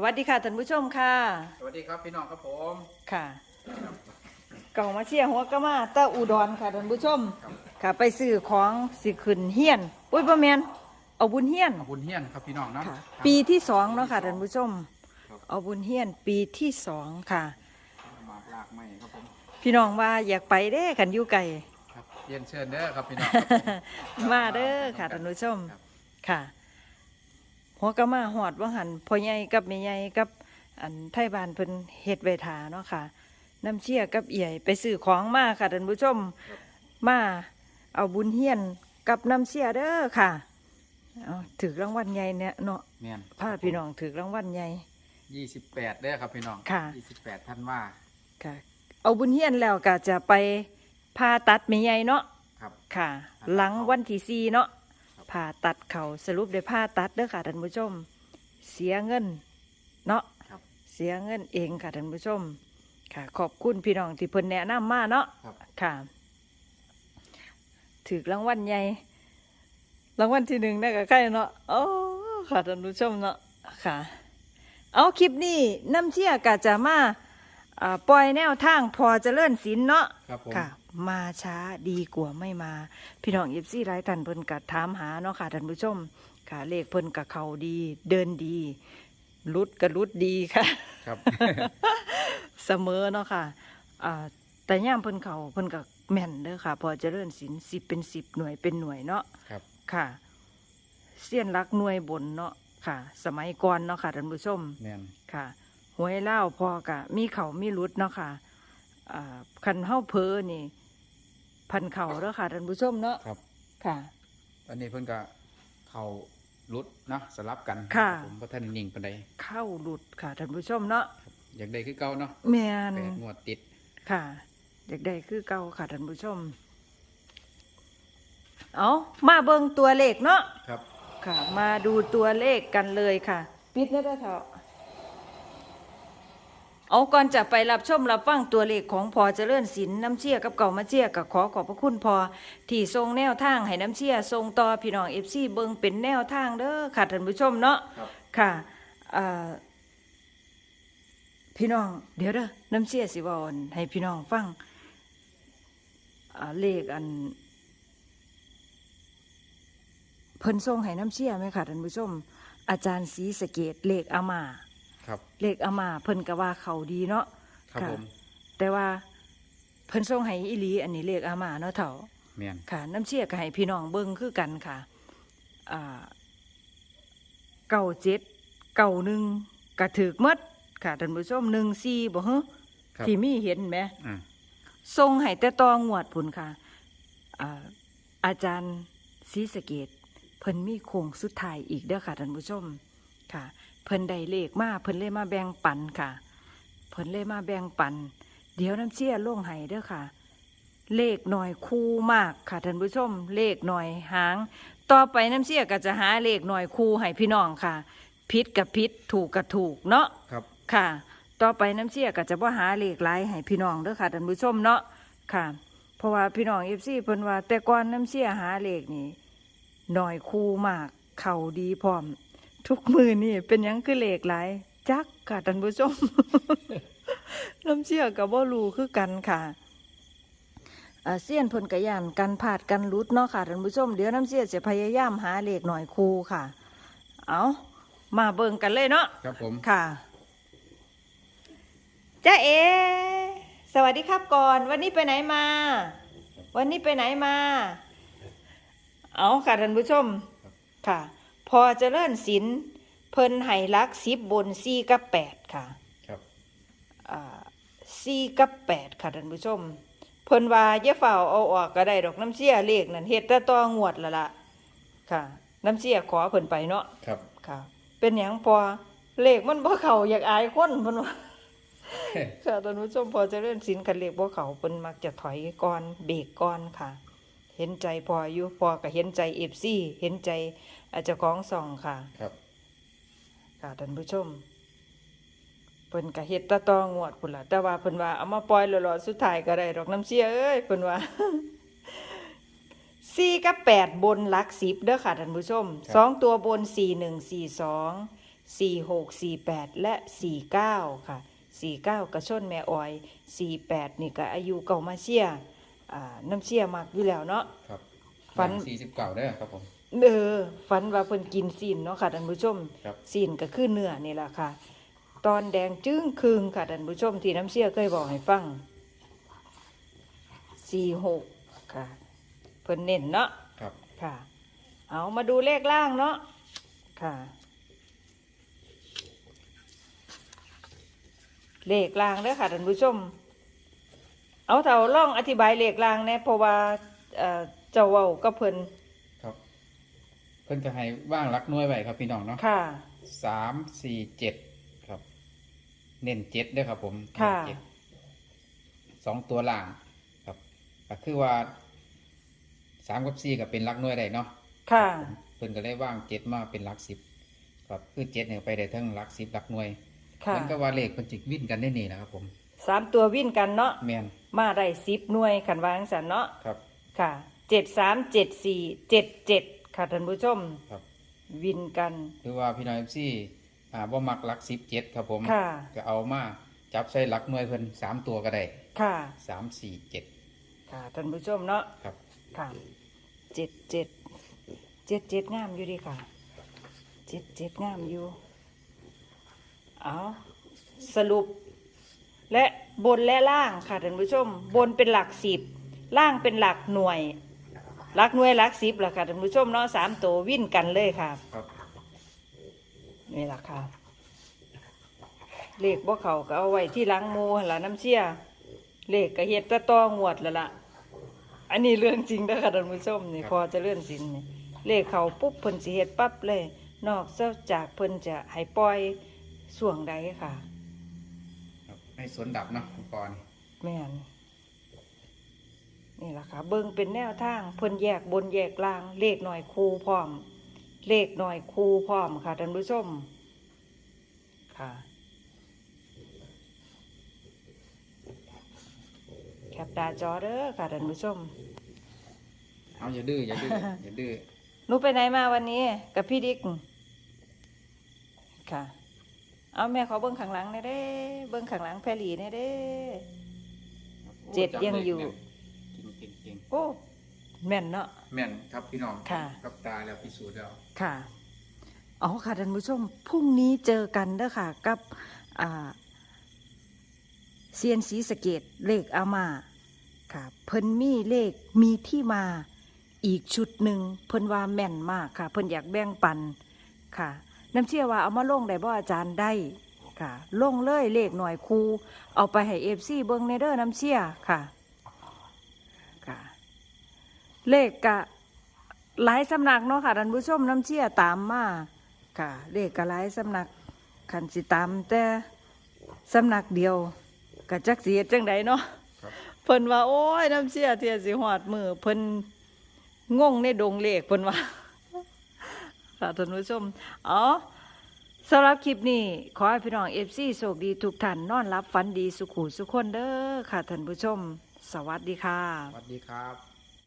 สวัสดีค่ะท่านผู้ชมค่ะ สวัสดีครับพี่น้องครับผมค่ะเก่ามาเชียร์หัวกะมาตาอุดรค่ะท่านผู้ชม ค่ะ ไปซื้อของสิขึ้นเฮียนอุ้ยบ่แมนเอาบุญเฮียนขอบคุณเฮียนครับพี่น้องเนาะค่ะครับปีที่สองเนาะค่ะท่านผู้ชมครับเอาบุญเฮียนปีที่สองค่ะมากลากไม่ครับผมพี่น้องว่าอยากไปเด้กันอยู่ไกล ครับเรียนเชิญเด้อครับพี่น้องมาเด้อค่ะท่านผู้ชม ครับ ค่ะ หัวกะมาหอดว่าหันพ่อใหญ่กับแม่ใหญ่กับอันไทยบ้านเพิ่นเฮ็ดไว้ทาเนาะค่ะ น้ำเชี่ยกับเอี่ยยไปซื้อของมาค่ะท่านผู้ชมมาเอาบุญเฮียนกับน้ำเชี่ยเด้อค่ะเอาถือรางวัลใหญ่เนี่ยเนาะเมียนพาพี่น้องถือรางวัลใหญ่ยี่สิบแปดเด้อครับพี่น้องค่ะ ยี่สิบแปดท่านว่าค่ะ เอาบุญเฮียนแล้วก็จะไปผ่าตัดแม่ใหญ่เนาะครับ ค่ะผ่าตัดหลังวันที่สี่เนาะครับ ผ่าตัดเขาสรุปได้ผ่าตัดเด้อค่ะท่านผู้ชม เสียเงิน เนาะครับเสียเงินเองค่ะท่านผู้ชม ค่ะ ขอบคุณพี่น้องที่เพิ่นแนะนำมาเนาะครับค่ะถือรางวัลใหญ่รางวัลที่หนึ่งได้กับใครเนาะโอ้ค่ะท่านผู้ชมเนาะค่ะ เอาคลิปนี้น้ำเชี่ยกะจะมา อ่าปล่อยแนวทางพอเจริญศิลป์เนาะ ครับผม ค่ะ มาช้าดีกว่าไม่มา พี่น้องเอฟซีไรท่านเพิ่นกัดถามหาเนาะค่ะท่านผู้ชม ค่ะเลขเพิ่นกับเขาดีเดินดีรุดกับรุดดีค่ะ ครับ เสมอเนาะค่ะอ่าแต่ย่ามเพิ่นเขาเพิ่นกับแม่นเด้อค่ะ พอเจริญศิลป์สิบเป็นสิบหน่วยเป็นหน่วยเนาะ ครับ ค่ะเสี้ยนรักหน่วยบนเนาะค่ะ สมัยก่อนเนาะค่ะท่านผู้ชมเมียนค่ะ หวยเล่าวพอกะ มีเขามีรุดเนาะค่ะอ่าคันเฮาเพอนี่ พันเข่าแล้วค่ะท่านผู้ชมเนาะครับ ค่ะตอนนี้เพิ่นก็เข่ารุดเนาะสลับกันค่ะผมเพราะท่านนิ่งปานใดเข้าหลุดค่ะท่านผู้ชมเนาะครับอยากได้คือเก่าเนาะแมนแปดงวดติดค่ะเด็กใดคือเก่าค่ะท่านผู้ชม เอามาเบิ่งตัวเลขเนาะครับ ค่ะ มาดูตัวเลขกันเลยค่ะ ปิดได้ได้อเถอะ เอาก่อนจะไปรับชมรับฟังตัวเลขของพอเจริญศิลป์น้ำเชี่ยกับเก่ามาเชี่ยกับขอขอบพระคุณพอที่ทรงแนวทางให้น้ำเชี่ยทรงต่อพี่น้องเอฟซีเบิงเป็นแนวทางเด้อค่ะท่านผู้ชมเนาะครับค่ะอ่าพี่น้องเดี๋ยวเด้อน้ำเชี่ยสิวาอนให้พี่น้องฟังอ่าเลขอันเพิ่นทรงให้น้ำเชี่ยไหมค่ะท่านผู้ชม อาจารย์ศรีสะเกดเลขอามา ครับเลขอามาเพิ่นก็ว่าเขาดีเนาะครับค่ะผมแต่ว่าเพิ่นทรงให้อีหลีอันนี้เลขอามาเนาะเถ่าเมียนค่ะ น้ำเชี่ยก็ให้พี่น้องเบิ่งคือกันค่ะอ่าเก้าเจ็ดเก้าหนึ่งกระถือหมดค่ะท่านผู้ชมหนึ่งสี่บ่ฮะครับที่มีเห็นไหม อ่าทรงให้แต่ตองวดพุ่นค่ะอ่าอาจารย์ศรีสะเกดเพิ่นมีโค้งสุดท้ายอีกเด้อค่ะท่านผู้ชม ค่ะ เพิ่นได้เลขมาเพิ่นเลยมาแบ่งปันค่ะ เพิ่นเลยมาแบ่งปัน เดี๋ยวน้ำเชี่ยลงให้เด้อค่ะ เลขหน่อยคู่มากค่ะท่านผู้ชม เลขหน่อยหาง ต่อไปน้ำเชี่ยก็จะหาเลขหน่อยคู่ให้พี่น้องค่ะ พิษกับพิษถูกกับถูกเนาะครับค่ะ ต่อไปน้ำเชี่ยก็จะว่าหาเลขหลายให้พี่น้องเด้อค่ะท่านผู้ชมเนาะค่ะ เพราะว่าพี่น้องเอฟซีเพิ่นว่าแต่ก่อนน้ำเชี่ยหาเลขนี่หน่อยคู่มาก เข่าดีพร้อม ทุกมือนี่เป็นหยังคือเลขหลายจักค่ะท่านผู้ชมน้ำเชี่ยกับบ่รู้คือกันค่ะอาเซียนเพิ่นกะยานกันผาดกันรุดเนาะค่ะท่านผู้ชมเดี๋ยวน้ำเชี่ยจะพยายามหาเลขหน่อยคู่ค่ะ เอามาเบิ่งกันเลยเนาะครับผมค่ะจ้าเอ สวัสดีครับก่อน วันนี้ไปไหนมา วันนี้ไปไหนมา เอาค่ะท่านผู้ชมค่ะ พอเจริญศิลป์เพิ่นไห้ลักสิบบนซีกับแปดค่ะครับอ่าซีกับแปดค่ะท่านผู้ชม เพิ่นว่าอย่าเฝ้าเอาออกก็ได้ดอกน้ำเสียเลขนั่นเฮ็ดแต่ต่องวดละละค่ะ น้ำเสียขอเพิ่นไปเนาะครับค่ะ เป็นอย่างพอเลขมันบ่เข้าอยากอายคนเพิ่นว่าค่ะท่านผู้ชมพอเจะเล่นสินคันเลขบ่เข้าเพิ่นมักจะถอยก่อนเบรกก่อนค่ะ เห็นใจพออยู่พอก็เห็นใจ FC เห็นใจอาเจ้าของส่องค่ะ ครับ ค่ะท่านผู้ชมเพิ่นก็เฮ็ดแตะตองวดพุ่นล่ะแต่ว่าเพิ่นว่าเอามาปล่อยหลอดๆสุดท้ายก็ได้ดอกน้ำเสียเอ้ยเพิ่นว่าสี่กับแปดบนหลักสิบเด้อค่ะท่านผู้ชมครับสองตัวบนสี่หนึ่งสี่สอง46 48และ49ค่ะ49กระชนแม่ออย48นี่ก็อายุเก่ามาเชีย อ่าน้ำเชียมักอยู่แล้วเนาะ ครับฝัน สี่สิบเก้าได้อครับผม เออฝันว่าเพิ่นกินซีนเนาะค่ะท่านผู้ชมครับ ซีนก็คือเนื้อนี่แหละค่ะ ตอนแดงจึ้งคืงค่ะท่านผู้ชมที่น้ำเชี่ยเคยบอกให้ฟังสี่หกค่ะ เพิ่นเน้นเนาะ ครับ ค่ะ เอามาดูเลขล่างเนาะ ค่ะ เลขล่างเด้อค่ะท่านผู้ชม เอาเท่าล่องอธิบายเลขล่างแหน่เพราะว่าเอ่อเจ้าเว้ากับเพิ่นครับ เพิ่นก็ให้ว่างรักหน้วยไว้ครับพี่น้องเนาะค่ะ สามสี่เจ็ดครับ เน้นเจ็ดเด้วยครับ ผมค่ะ เน้นเจ็ดสองตัวล่างครับก็คือว่าสามกับสี่ก็เป็นรักหน้วยได้เนาะ ค่ะ เพิ่นก็เลยว่างเจ็ดมาเป็นหลักสิบครับคือเจ็ดเนี่ยไปได้ทั้งหลักสิบหลักหน่วยค่ะ มันก็ว่าเลขมันจิกวิ่นกันได้นี่นะครับผม สามตัววิ่นกันเนาะแมนมาได้สิบหน่วยขันวาจั่งสันเนาะครับ ค่ะเจ็ดสามเจ็ดสี่เจ็ดเจ็ดค่ะท่านผู้ชมครับ วินกันคือว่าพี่น้องเอฟซีอ่าบ่มักหลักสิบเจ็ดครับผมค่ะ ก็เอามาจับใส่หลักหน่วยเพิ่นสามตัวก็ได้ค่ะ สามสี่เจ็ดค่ะท่านผู้ชมเนาะครับ ค่ะเจ็ดเจ็ดเจ็ดเจ็ดงามอยู่ดีค่ะเจ็ดเจ็ดงามอยู่ เอาสรุป และบนและล่างค่ะท่านผู้ชม บนเป็นหลักสิบล่างเป็นหลักหน่วย หลักหน่วยหลักสิบแหละค่ะท่านผู้ชมเนาะสามตัววิ่นกันเลยค่ะครับ นี่แหละค่ะเลขบ่เขาก็เอาไว้ที่หล้างหมูหั่นละน้ำเชี่ยเลขก็เฮ็ดแตะตองวดแล้วล่ะอันนี้เรื่องจริงเด้อค่ะท่านผู้ชมนี่พอจะเลื่อนสินนี่เลขเขาปุ๊บเพิ่นสิเฮ็ดปั๊บเลย นอกจากเพิ่นจะให้ปล่อยส่วงใดค่ะครับ ให้สวนดับเนาะคุณปอนแม่นนี่ล่ะค่ะ เบิ่งเป็นแนวทางเพิ่นแยกบนแยกล่าง เลขหน่อยคูพร้อม เลขหน่อยคูพร้อมค่ะท่านผู้ชม ค่ะ แคปตาจอเด้อค่ะท่านผู้ชม เอาอย่าดื้ออย่าดื้อ อย่าดื้อหนูไปไหนมาวันนี้ กับพี่ดิกค่ะ เอาแม่ขอเบิ้งข้างหลังหน่อยเด้ เบิ้งข้างหลังแพรหลีหน่อยเด้ เจ็ดยังอยู่ เก่งเก่งเก่งโอ้แม่นเนาะ แม่นครับพี่น้องค่ะ กับตาแล้วพิสูจน์แล้วค่ะอ๋อค่ะท่านผู้ชมพรุ่งนี้เจอกันเด้อค่ะ กับอ่าเซียนสีสะเกตเลขอามาค่ะ เพิ่นมีเลขมีที่มาอีกชุดหนึ่งเพิ่นว่าแม่นมากค่ะ เพิ่นอยากแบ่งปันค่ะ น้ำเชื่อว่าเอามาลงได้บ่อาจารย์ได้ค่ะ ลงเลยเลขหน่อยครูเอาไปให้เอฟซีเบิ้งในเด้อน้ำเชื่อค่ะค่ะ เลขกะหลายสำนักเนาะค่ะท่านผู้ชมน้ำเชี่ยตามมาค่ะ เลขก็หลายสำนักขันสิตามแต่สำนักเดียวกะจักเสียจังใดเนาะครับเพิ่นว่าโอ้ยน้ำเชี่ยเทียสิหอดมือเพิ่นงงในดงเลขเพิ่นว่า ค่ะท่านผู้ชม อ๋อสำหรับคลิปนี้ ขอให้พี่น้องเอฟซีโชคดีทุกท่านนอนรับฝันดีสุขุสุขคนเด้อค่ะท่านผู้ชม สวัสดีค่ะ สวัสดีครับ